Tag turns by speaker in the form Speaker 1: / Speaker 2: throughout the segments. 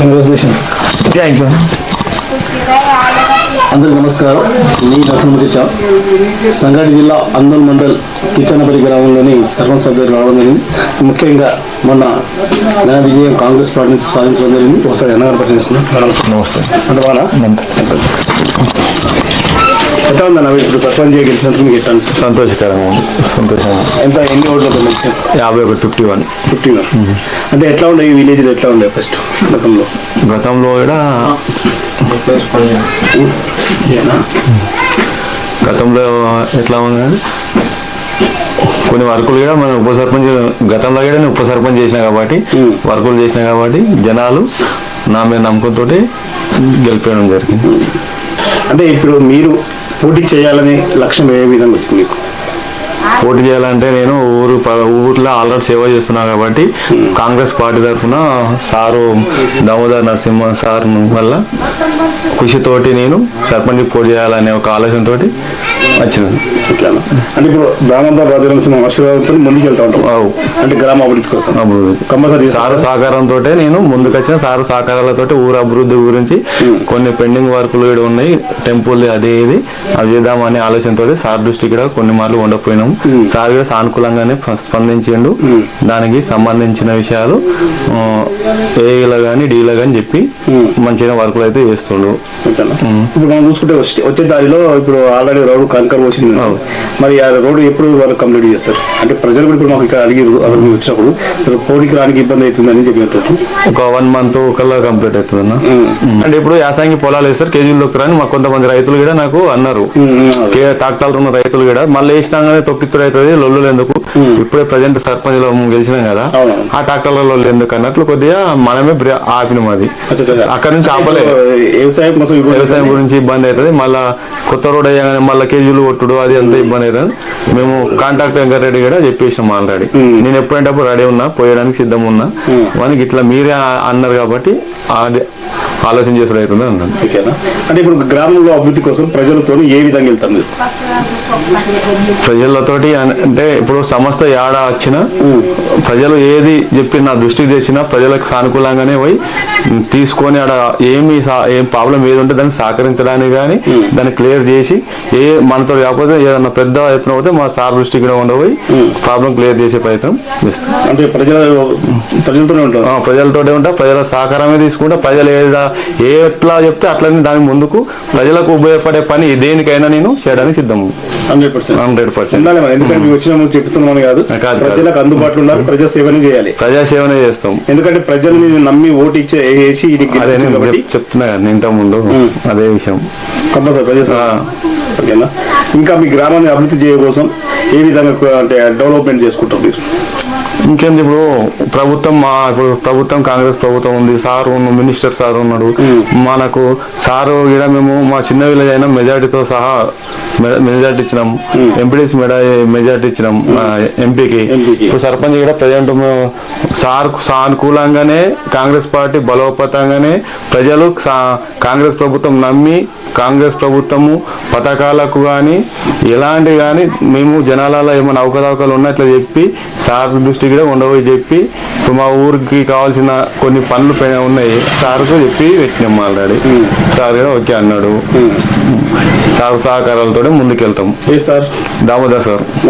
Speaker 1: Congratulation
Speaker 2: thank you
Speaker 1: అందరికి నమస్కారం. మీ నరసింహ సంగారెడ్డి జిల్లా అందల్ మండల్ కిచ్చనపల్లి గ్రామంలోని సర్పంచ్ సభ్యులు రావడం జరిగింది. ముఖ్యంగా మొన్న ఘన విజయం కాంగ్రెస్ పార్టీ నుంచి సాధించడం జరిగింది. ఒకసారి అన్నగారు పరిచయిస్తున్నాం
Speaker 2: నమస్తే.
Speaker 1: అంత బాగా ఎట్లా ఉందన్న ఇప్పుడు సర్పంచ్ గెలిచినందుకు మీకు ఎట్లా
Speaker 2: సంతోషకరంగా ఉంది. సంతోషంగా
Speaker 1: ఎంత? ఎన్ని ఓట్లతో గెలిచి
Speaker 2: యాభై ఒకటి ఫిఫ్టీ వన్.
Speaker 1: ఫిఫ్టీన్ అంటే ఎట్లా ఉండే? ఈ విలేజ్ ఎట్లా ఉండే ఫస్ట్ గతంలో?
Speaker 2: గతంలో కూడా? గతంలో ఎట్లా ఉంది కొన్ని వర్కులు కూడా మనం ఉప సర్పంచ్ గతంలో కూడా నేను ఉప సర్పంచ్ చేసిన కాబట్టి. వర్కులు చేసిన కాబట్టి జనాలు నా మీద నమ్మకంతో గెలిపేయడం జరిగింది.
Speaker 1: అంటే ఇప్పుడు మీరు పోటీ చేయాలనే లక్ష్యం ఏ విధంగా వచ్చింది మీకు?
Speaker 2: పోటీ చేయాలంటే నేను ఊరు ఊర్లో ఆల్రెడీ సేవ చేస్తున్నా కాబట్టి కాంగ్రెస్ పార్టీ తరఫున సారు దామోదర్ నరసింహ సార్ వల్ల కృషితోటి నేను సర్పంచ్ పోటీ చేయాలనే ఒక ఆలోచనతోటి వచ్చింది
Speaker 1: ఇట్లానా? అంటే ఇప్పుడు దామోదర్ రాజనరసింహ ఆశీర్వాదంతో ముందుకు వెళ్తా ఉంటాం.
Speaker 2: అవు.
Speaker 1: అంటే గ్రామ అభివృద్ధి కోసం.
Speaker 2: అభివృద్ధి.
Speaker 1: కంపల్సరీ
Speaker 2: సారు సహకారంతో నేను ముందుకొచ్చిన సారు సహకారాలతో ఊరు అభివృద్ధి గురించి కొన్ని పెండింగ్ వర్కులు కూడా ఉన్నాయి. టెంపుల్ అది ఇది. అవి చేద్దామనే ఆలోచనతో సార్ దృష్టి కూడా కొన్ని మార్లు సార్ కూడా సానుకూలంగానే స్పందించిండు. దానికి సంబంధించిన విషయాలు ఏలో కానీ డీలో కానీ చెప్పి మంచిగా వర్కులు అయితే చేస్తుండు.
Speaker 1: ఇట్లానా? ఇప్పుడు మనం చూసుకుంటే వచ్చే- దారిలో ఇప్పుడు ఆల్రెడీ రోడ్డు కంకర్ వచ్చింది. మరి ఆ రోడ్డు ఎప్పుడు వరకు కంప్లీట్ చేస్తారు? అంటే ప్రజలు కూడా ఇప్పుడు మాకు ఇక్కడ అడిగారు అక్కడ వచ్చినప్పుడు పోటీకి రానికి ఇబ్బంది అవుతుందని చెప్పినట్టు.
Speaker 2: ఒక వన్ మంత్ కల్లా కంప్లీట్ అవుతుంది అన్న అంటే ఇప్పుడు యాసంగి పొలాలు వేస్తారు కేజీల్లోకి రాని మాకు కొంతమంది రైతులు కూడా నాకు అన్నారు. ట్రాక్టర్లు ఉన్న రైతులు కూడా మళ్ళీ వేసినాగానే తొక్కిచ్చుడు అవుతుంది లొల్లులు ఎందుకు? ఇప్పుడే ప్రజెంట్ సర్పంచ్లో గెలిచినాం కదా. ఆ ట్రాక్టర్ల లొల్లు ఎందుకు అన్నట్లు కొద్దిగా మనమే ఆపినాం అది. అక్కడ నుంచి ఆపలే.
Speaker 1: వ్యవసాయం
Speaker 2: వ్యవసాయం గురించి ఇబ్బంది అవుతుంది మళ్ళా కొత్త రోడ్ అయ్యాగానే మళ్ళీ కేజీలు కొట్టుడు అది అంత ఇబ్బంది అవుతుంది మేము కాంటాక్ట్ వెంకటరెడ్డి కూడా చెప్పేసాం ఆల్రెడీ. నేను ఎప్పుడంటే అప్పుడు రెడీ ఉన్నా పోయడానికి సిద్ధం ఉన్నా మనకి ఇట్లా మీరే అన్నారు కాబట్టి ఆలోచన చేసుడు అవుతుంది అన్నాను.
Speaker 1: అంటే ఇప్పుడు గ్రామంలో అభివృద్ధి కోసం ప్రజలతో ఏ విధంగా వెళ్తారు మీరు?
Speaker 2: ప్రజలతోటి అంటే ఇప్పుడు సంస్థ ఏడా వచ్చినా ప్రజలు ఏది చెప్పి నా దృష్టికి తెచ్చినా ప్రజలకు సానుకూలంగానే పోయి తీసుకొని ఆడ ఏమి ఏం ప్రాబ్లం ఏది ఉంటే దాన్ని సహకరించడానికి కానీ దాన్ని క్లియర్ చేసి ఏ మనతో కాకపోతే ఏదన్నా పెద్ద ఎత్తున పోతే మా సార్ దృష్టికి కూడా ఉండబోయి ప్రాబ్లం క్లియర్ చేసే ప్రయత్నం చేస్తాం.
Speaker 1: అంటే ప్రజల ప్రజలతోనే ఉంటారు.
Speaker 2: ఆ, ప్రజలతోటే ఉంటా ప్రజల సహకారమే తీసుకుంటా ప్రజలు ఏదా ఏ ఎట్లా చెప్తే అట్లనే దాని ముందుకు ప్రజలకు ఉపయోగపడే పని దేనికైనా నేను చేయడానికి సిద్ధం.
Speaker 1: Hundred percent.
Speaker 2: Hundred percent.
Speaker 1: ఉండాలి మరి ఎందుకంటే మేము. వచ్చిన చెప్తున్నామని కాదు.
Speaker 2: కాదు, కాదు.
Speaker 1: ప్రజలకు అందుబాటులో ఉండాలి ప్రజా సేవనే చేయాలి.
Speaker 2: ప్రజాసేవనే చేస్తాం.
Speaker 1: ఎందుకంటే ప్రజల్ని నమ్మి ఓటు ఇచ్చే వేసి
Speaker 2: నేను చెప్తున్నా కదా ఇంత ముందు అదే విషయం.
Speaker 1: కంపల్సరీ ప్రజా సేవ.
Speaker 2: ఆ.
Speaker 1: ఓకేనా? ఇంకా మీ గ్రామాన్ని అభివృద్ధి చేయ కోసం ఏ విధంగా అంటే డెవలప్మెంట్ చేసుకుంటారు మీరు?
Speaker 2: ఇంకేంది ఇప్పుడు ప్రభుత్వం మా ఇప్పుడు ప్రభుత్వం కాంగ్రెస్ ప్రభుత్వం ఉంది. సార్ మినిస్టర్ సార్ ఉన్నాడు. మనకు సారు కూడా మేము మా చిన్న విలేజ్ అయినా మెజార్టీతో సహా మెజార్టీ ఇచ్చినాం. ఎంపీడీసీ మెడా మెజార్టీ ఇచ్చినాం ఎంపీకి. ఇప్పుడు సర్పంచ్ కూడా ప్రజెంట్ సార్ సానుకూలంగానే కాంగ్రెస్ పార్టీ బలోపేతంగానే ప్రజలు కాంగ్రెస్ ప్రభుత్వం నమ్మి కాంగ్రెస్ ప్రభుత్వము పథకాలకు కానీ ఎలాంటి కానీ మేము జనాలలో ఏమైనా అవకతవకలు ఉన్నా ఇట్లా చెప్పి సార్ దృష్టికి కూడా ఉండబోయి చెప్పి ఇప్పుడు మా ఊరికి కావాల్సిన కొన్ని పనులు పైన ఉన్నాయి. సార్కు చెప్పి పెట్టినాం ఆల్రెడీ సార్ కూడా ఓకే అన్నాడు. సార్ సహకారాలతో ముందుకెళ్తాం.
Speaker 1: ఏ sir?
Speaker 2: Damodar sir.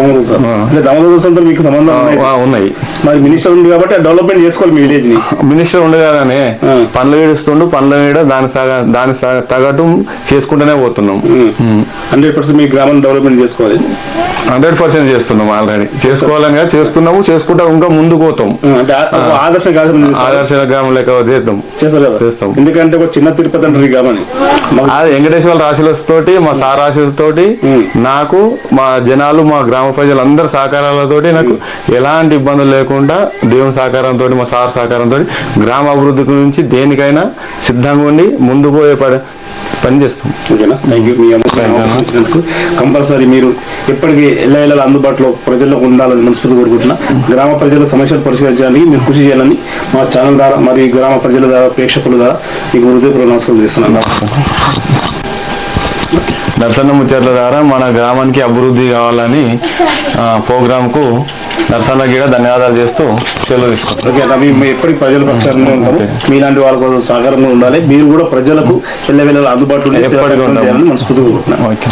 Speaker 1: Damodar sir. మీకు సంబంధం ఉన్నాయి. మరి మినిస్టర్ ఉంది కాబట్టి డెవలప్మెంట్ చేసుకోవాలి మీ విలేజ్ని.
Speaker 2: మినిస్టర్ ఉండగానే. పనులు వీడిస్తుండు పనులు వీడ దాని సగ దాని సగ- తగటు చేసుకుంటూనే పోతున్నాం.
Speaker 1: హండ్రెడ్ పర్సెంట్ మీ గ్రామాన్ని డెవలప్మెంట్ చేసుకోవాలి.
Speaker 2: హండ్రెడ్ పర్సెంట్ చేస్తున్నాం ఆల్రెడీ. చేసుకోవాలని కాదు, చేస్తున్నాము చేసుకుంటా ఇంకా ముందుకు పోతాం.
Speaker 1: ఆదర్శ
Speaker 2: గ్రామం లెక్క చేద్దాం. చేస్తాం.
Speaker 1: ఎందుకంటే ఒక చిన్న తిరుపతి అంటారు మాకు
Speaker 2: అది వెంకటేశ్వర రాశులతోటి మా సార్ రాశులతోటి నాకు మా జనాలు మా గ్రామ ప్రజలందరి సహకారాలతోటి నాకు ఎలాంటి ఇబ్బందులు లేకుండా దేవుని సహకారంతో మా సార్ సహకారంతో గ్రామ అభివృద్ధి గురించి దేనికైనా సిద్ధంగా ఉండి ముందు పోయే పని చేస్తాం.
Speaker 1: ఓకేనా? థ్యాంక్ యూ మీ కంపల్సరీ మీరు ఎప్పటికీ ఎల్ల అందుబాటులో ప్రజల్లో ఉండాలని మనస్ఫూర్తి కోరుకుంటున్నా. గ్రామ ప్రజల సమస్యలు పరిష్కరించడానికి మీరు కృషి చేయాలని మా ఛానల్ ద్వారా మరి గ్రామ ప్రజల ద్వారా ప్రేక్షకుల ద్వారా మీకు హృదయపూర్వక నమస్కారం చేస్తున్నాను.
Speaker 2: నరసన్న ముచ్చట్ల ద్వారా మన గ్రామానికి అభివృద్ధి కావాలని ఆ, ప్రోగ్రాంకు నరసన్నకి కూడా ధన్యవాదాలు చేస్తూ సెలవు తీసుకుంటాం
Speaker 1: ఎప్పటికీ ప్రజల పక్షాన ఉంటాము. మీలాంటి వాళ్ళ కోసం సహకారంగా ఉండాలి. మీరు కూడా ప్రజలకు ఎల్లవేళలా అందుబాటులో ఉండి
Speaker 2: ఎప్పటికీ.
Speaker 1: చేయాలని మనస్ఫూర్తిగా
Speaker 2: ఓకే.